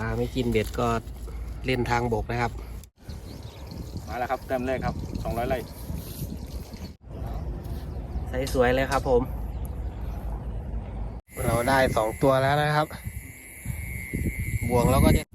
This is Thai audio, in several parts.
ลาไม่กินเบ็ดก็เล่นทางบกนะครับ มาแล้วครับแต้มแรกครับสองร้อยไร่ใสสวยเลยครับผม เราได้สองตัวแล้วนะครับ บวงแล้วก็จะ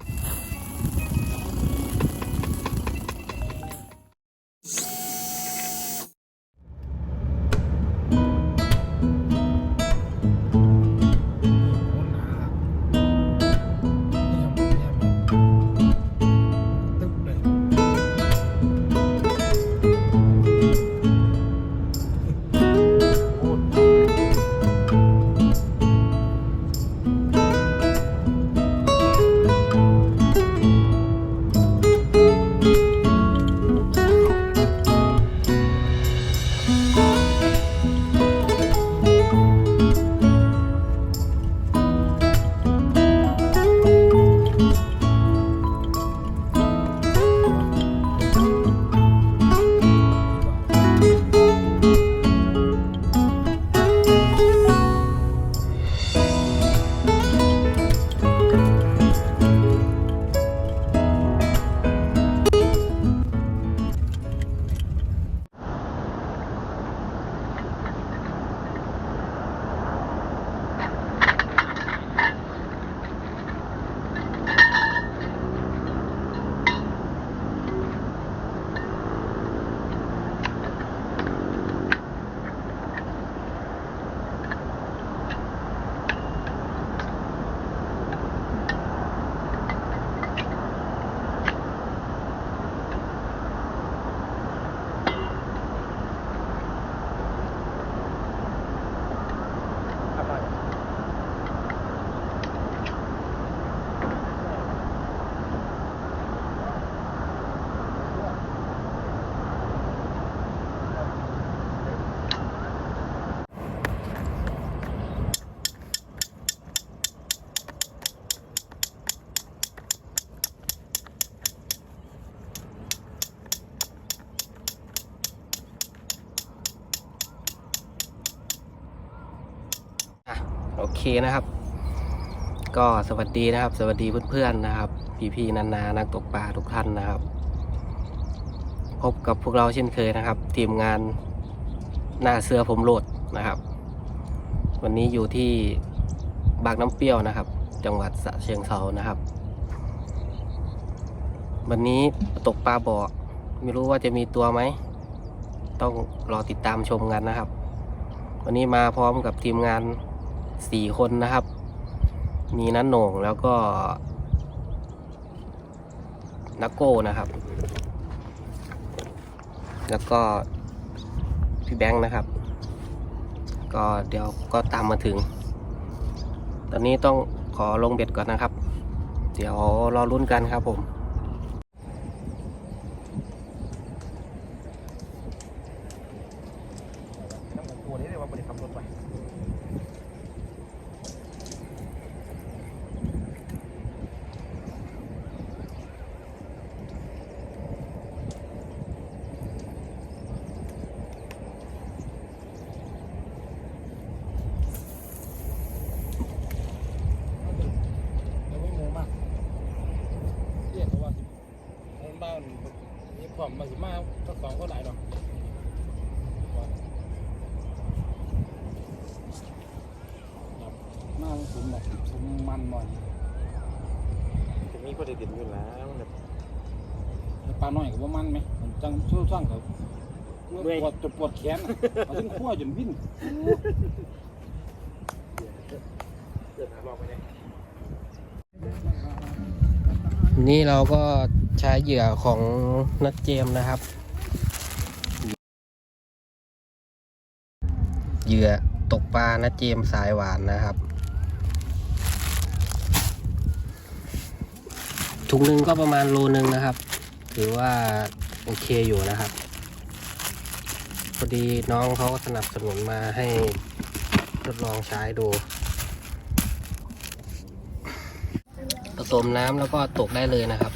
นะครับ ก็สวัสดีนะครับ สวัสดีเพื่อนๆนะครับ พี่ๆนานานักตกปลาทุกท่านนะครับ พบกับพวกเราเช่นเคยนะครับ ทีมงานหน้าเสือผมโหลดนะครับ วันนี้อยู่ที่บางน้ำเปรี้ยวนะครับ จังหวัดสระเชียงเซานะครับ วันนี้ตกปลาบ่อไม่รู้ว่าจะมีตัวไหมต้องรอติดตามชมกันนะครับ วันนี้มาพร้อมกับทีมงาน สี่คนนะครับ มีนันโหน่งแล้วก็นักโก้นะครับ แล้วก็พี่แบงค์นะครับ ก็เดี๋ยวก็ตามมาถึง ตอนนี้ต้องขอลงเบ็ดก่อนนะครับ เดี๋ยวรอลุ้นกันครับผมน้ำหัวนี้เลยว่าบริษัทรถไปยังไม่โมมากเรียกเขาว่าสิคนบ้านนี่ความมาสิมาทั้งสองก็หลายดอก มาสุมแบบสุมมันหน่อย จะมีคนติดอยู่แล้วมันแบบปลาหน่อยกับว่ามันไหมผมจังช่วยช่างเขาปวดจนปวดแขนอะเอาถึงขั้วจนวิ่นเกิดหาบอกไปเนี่ยนี่เราก็ใช้เหยื่อของนัดเจมส์นะครับ เหยื่อตกปลานัดเจมส์สายหวานนะครับ ถุงหนึ่งก็ประมาณโลนึงนะครับ ถือว่าโอเคอยู่นะครับพอดีน้องเขาสนับสนุนมาให้ทดลองใช้ดู ผสมน้ำแล้วก็ตกได้เลยนะครับ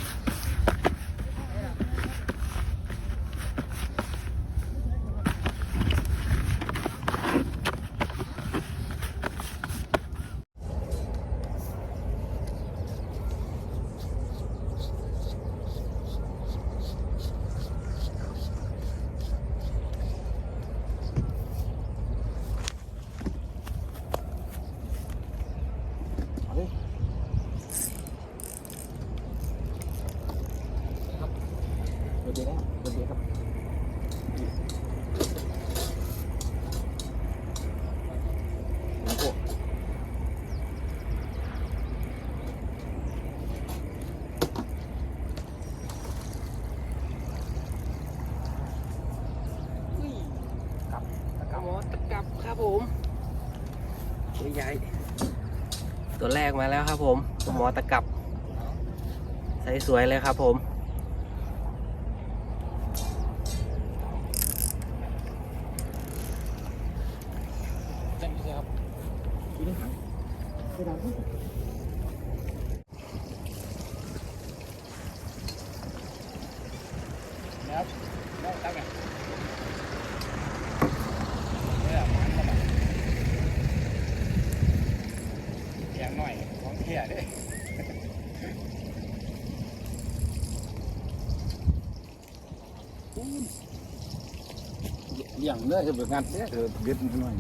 เอาเลย เดี๋ยวเดี๋ยวนะเดี๋ยวเดี๋ยวครับโอ้โห ครับหมอตะกลับครับผมตัวใหญ่ตัวแรก มาแล้วครับผมหมอตะกลับใสสวยเลยครับผมแจ้งพี่ครับอยู่ในถังไปดังขึ้นนะครับแล้วตั้งไงเนี่ยหมันเข้ามาแยงหน่อยของเที่ยเด้ เลี้ยงเนื้อจะเป็นงานเนี่ยเออเด็ดมันหน่อย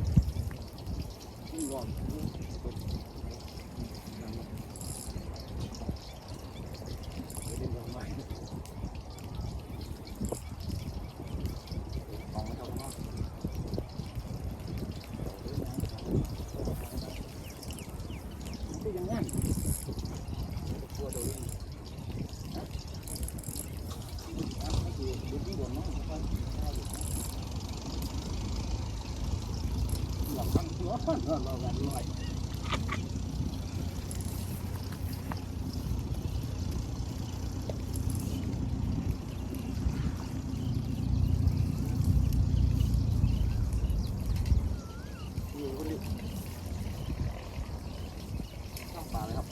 ันเราหน่อยปลาเลยครับ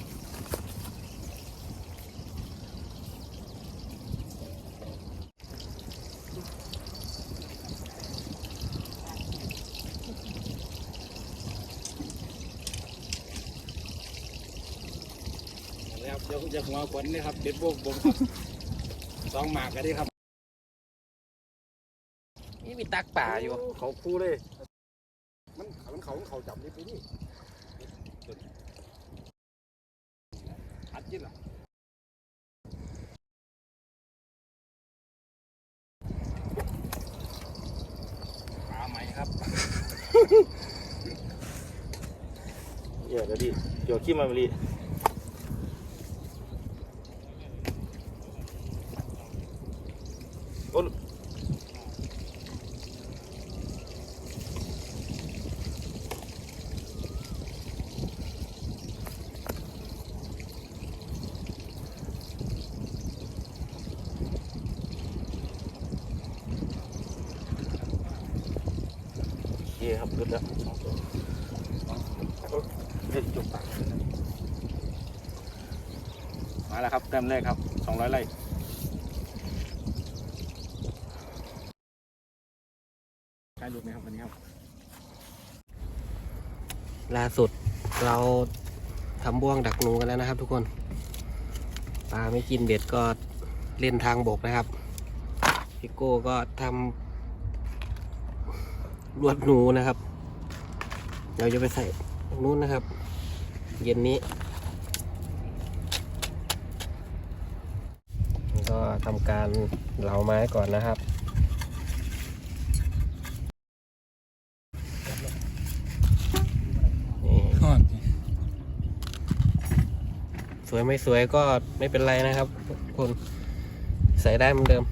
นะ ครับเดี๋ยวจะหัวขวัญนะครับเด็ดโบกบงครับสองหมากกันดีครับ นี่มีตักป่าอยู่ เขาคู่เลย มันมันเขาเขาจับนี่ไปนี่อัดจิ้นอะปลาใหม่ครับเดี๋ยวเดี๋ยวดิเดี๋ยวขี้มาบรีโคครับขึ้นแล้วสองตัวเด็ดจุกปากมาแล้วครับแต้มแรกครับสองร้อยไร่ใกล้หลุดไหมครับวันนี้ครับ ล่าสุดเราทำบ่วงดักหนูกันแล้วนะครับ ทุกคน ปลาไม่กินเบ็ดก็เล่นทางบกนะครับพี่โก้ก็ทำ ลวดหนูนะครับ เราจะไปใส่ตรงนู้นนะครับ เย็นนี้ ก็ทำการเหลาไม้ก่อนนะครับนี่สวยไม่สวยก็ไม่เป็นไรนะครับทุกคนใส่ได้เหมือนเดิม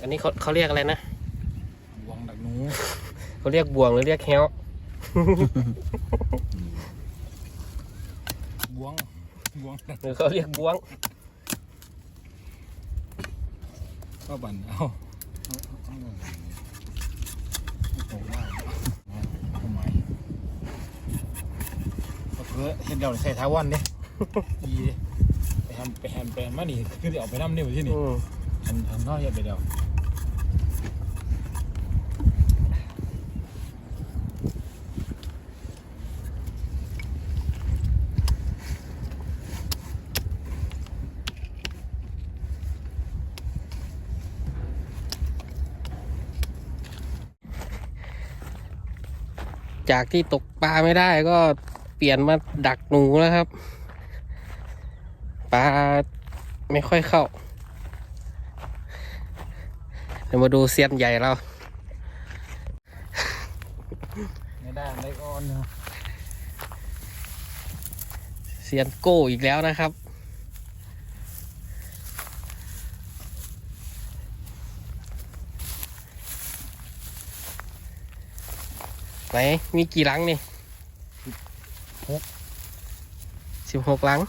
อันนี้เขาเขาเรียกอะไรนะ เขาเรียกบ่วงหรือเรียกแฮวบวงบวงดักหรือเขาเรียกบ่วงก็บันเอาเอาเอาเอาโอ้ว่าทำไมก็เพื่อเห็นเดี๋ยวใส่ท้าวันเนี่ยดีเด้ไปทำไปแฮมไปแฮมมานี่คือเดี๋ยวเอาไปน้ำเนี่ยที่นี่อืมทำทำนอกอย่าไปเดี๋ย จากที่ตกปลาไม่ได้ก็เปปลี่ยนมาดักหนูแล้วครับ ปลาไม่ค่อยเข้าเดี๋ยวมาดูเซียนใหญ่เราไม่ได้ไม่ก้อนเนาะเซียนโก้อีกแล้วนะครับ ไหนมีกี่หลังนี่สิบหกหลัง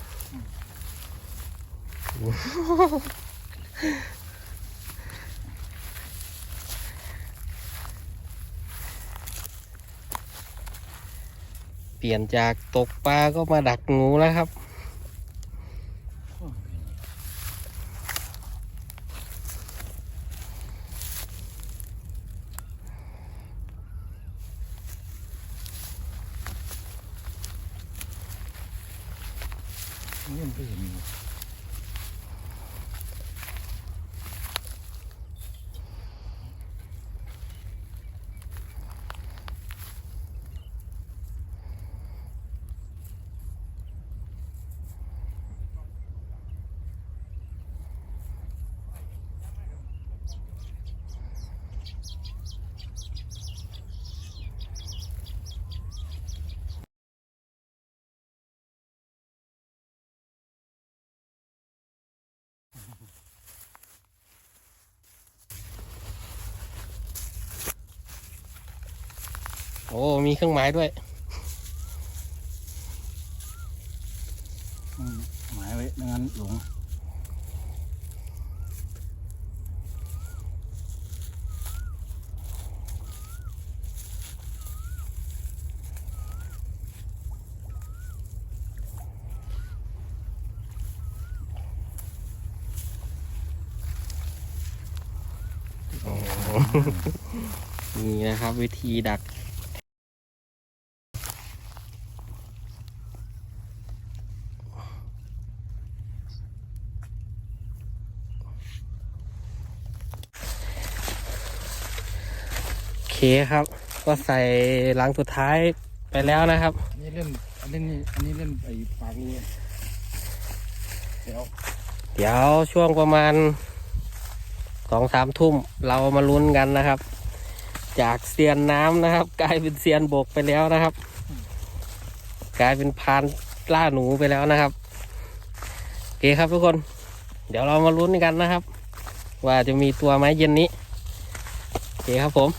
เปลี่ยนจากตกปลาก็มาดักงูแล้วครับ นี่มันก็เห็นอยู่ โอ้มีเครื่องหมายด้วยอืมหมายไว้ไม่งั้นหลงนี่นะครับ วิธีดัก คครับ ก็ใส่หลังสุดท้ายไปแล้วนะครับอันนี้เล่นอันนี้นี่อันนี้เล่นไอ้ปากนี้เดี๋ยวเดี๋ยวช่วงประมาณสองสามทุ่มเรามาลุ้นกันนะครับ จากเซียนน้ำนะครับ กลายเป็นเซียนบกไปแล้วนะครับ กลายเป็นพรานล่าหนูไปแล้วนะครับโอเคครับทุกคน เดี๋ยวเรามาลุ้นกันนะครับ ว่าจะมีตัวไหมเย็นนี้โอเคครับผม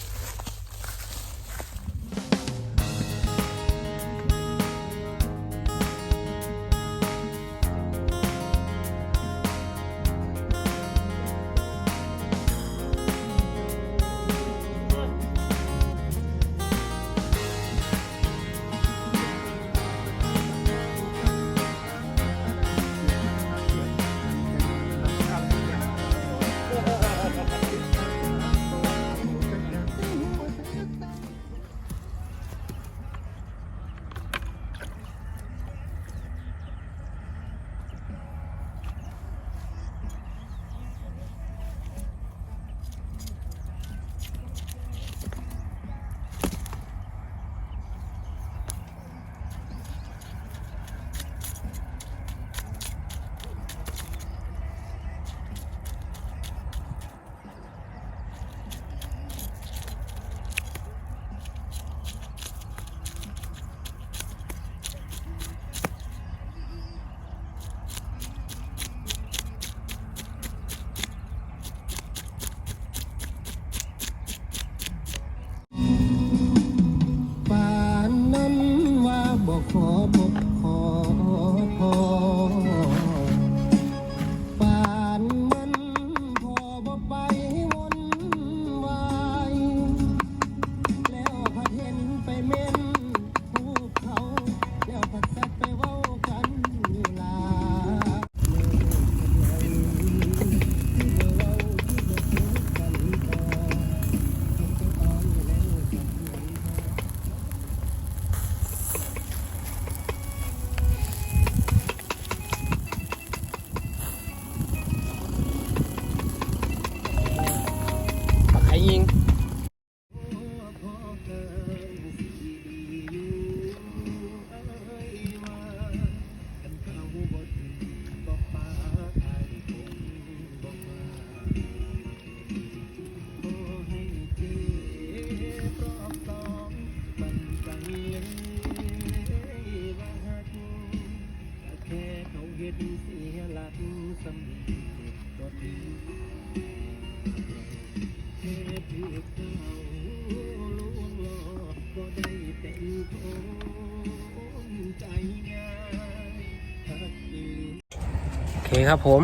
โอเคครับผม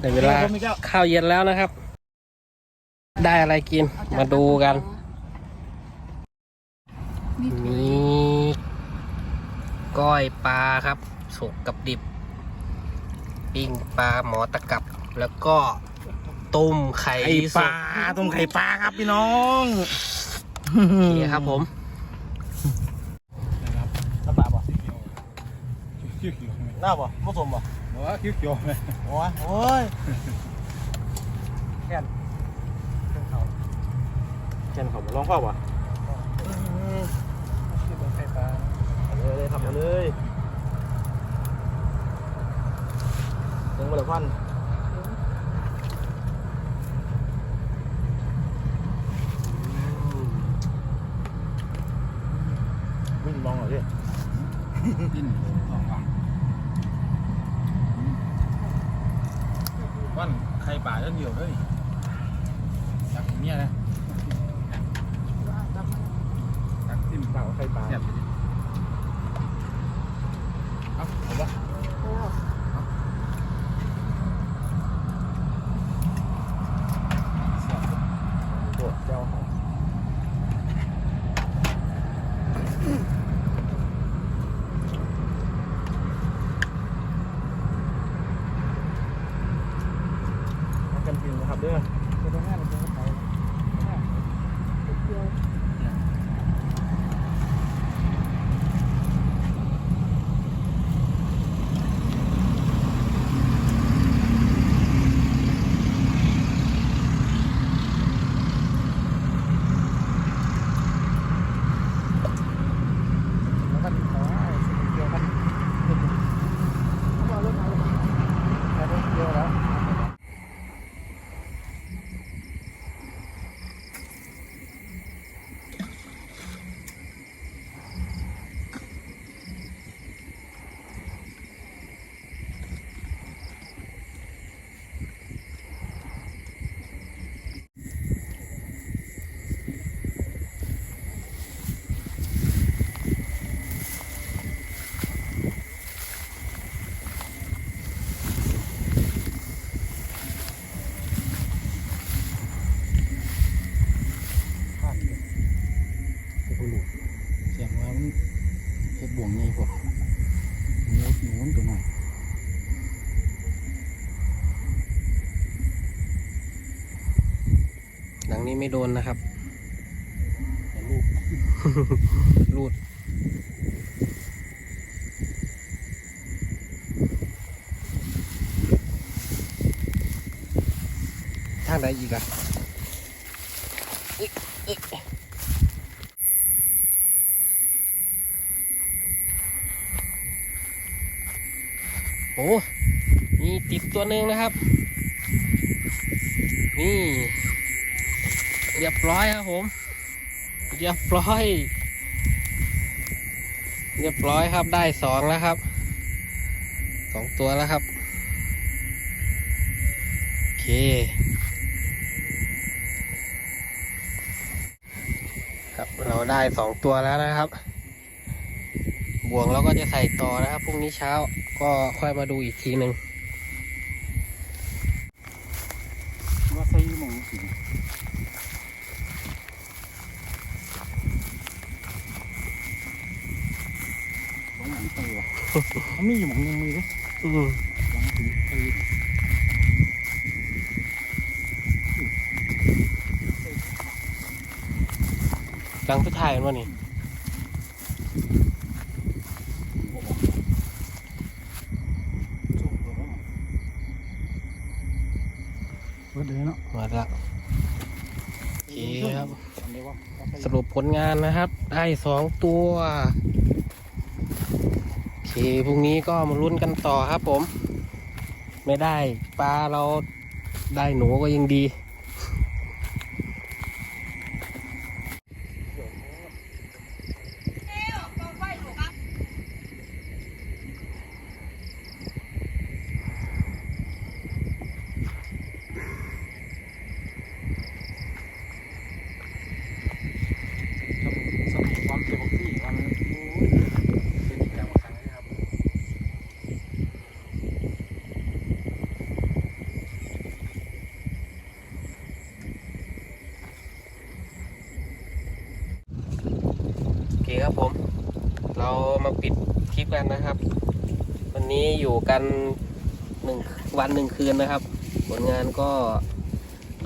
ได้เวลาข้าวเย็นแล้วนะครับ ได้อะไรกินมาดูกัน มีก้อยปลาครับ สุกกับดิบ ปิ้งปลาหมอตะกับแล้วก็ต้มไข่ไข่ปลาสุกต้มไข่ปลาครับพี่น้องโอเคครับผมน้ำปลาบ่คิ้วเขียวไหมหน้าบ่ผสมบ่ บอกว่าคิ้วเขียวไหมโอ้ยโอ้ยแค่นแค่นเขาแค่นเขาบ่ลองเข้าบ่คิ้วเป็นไข่ปลาเอาเลยเลยทำมาเลยถึงมาเลยควันวิ่งมองหน่อยดิดิ้นสองฝั่ง วันไข่ปลาเรื่องเดียวเลยอยากกินเนี่ยนะจับจิ้มเปล่าไข่ปลาวะ ปวดเจ้าของมากันกินนะครับเด้อ จะไปห้าจะไปห้าเที่ยว แล้วก็ขอให้เกี่ยวกันเอารถมาเอารถเดียวแล้ว ผ่านเลยไปดูเสียงว่ามันเฮ็ดบ่วงใหญ่พวกหนูหนูมันตัวหน่อย หลังนี้ ไม่โดนนะครับลูกรูด ทางใดอีกอะอีกอีกโอ้มีติดตัวหนึ่งนะครับ นี่ เรียบร้อยครับผม เรียบร้อย เรียบร้อยครับได้สองแล้วครับสองตัวแล้วครับโอเคครับเราได้สองตัวแล้วนะครับ บ่วงเราก็จะใส่ต่อนะครับพรุ่งนี้เช้าก็ค่อยมาดูอีกทีหนึ่ง ว่าใส่หมองสิสองหลังตัว มันมีอยู่หมองหนึงมือดิอืมหลังถือไปหลังสุดท้ายมันวะนี่เบิดเลยเนาะมาแล้วโอเคครับ อันเดียวว่าเอาไปสรุปผลงานนะครับ ได้สองตัวโอ เคพรุ่งนี้ก็มาลุ้นกันต่อครับผม ไม่ได้ปลาเราได้หนูก็ยังดี เครับผม เรามาปิดคลิปกันนะครับ วันนี้อยู่ กันหนึ่งวันหนึ่งคืนนะครับ ผลงานก็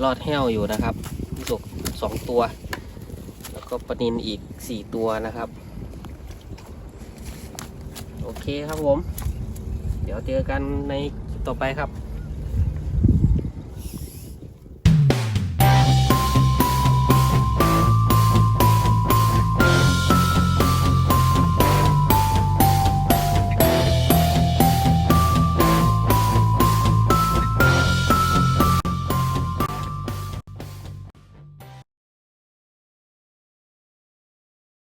รอดแห้วอยู่นะครับตกสองตัว แล้วก็ปนินอีกสี่ตัวนะครับ โอเคครับผม เดี๋ยวเจอกันในคลิปต่อไปครับ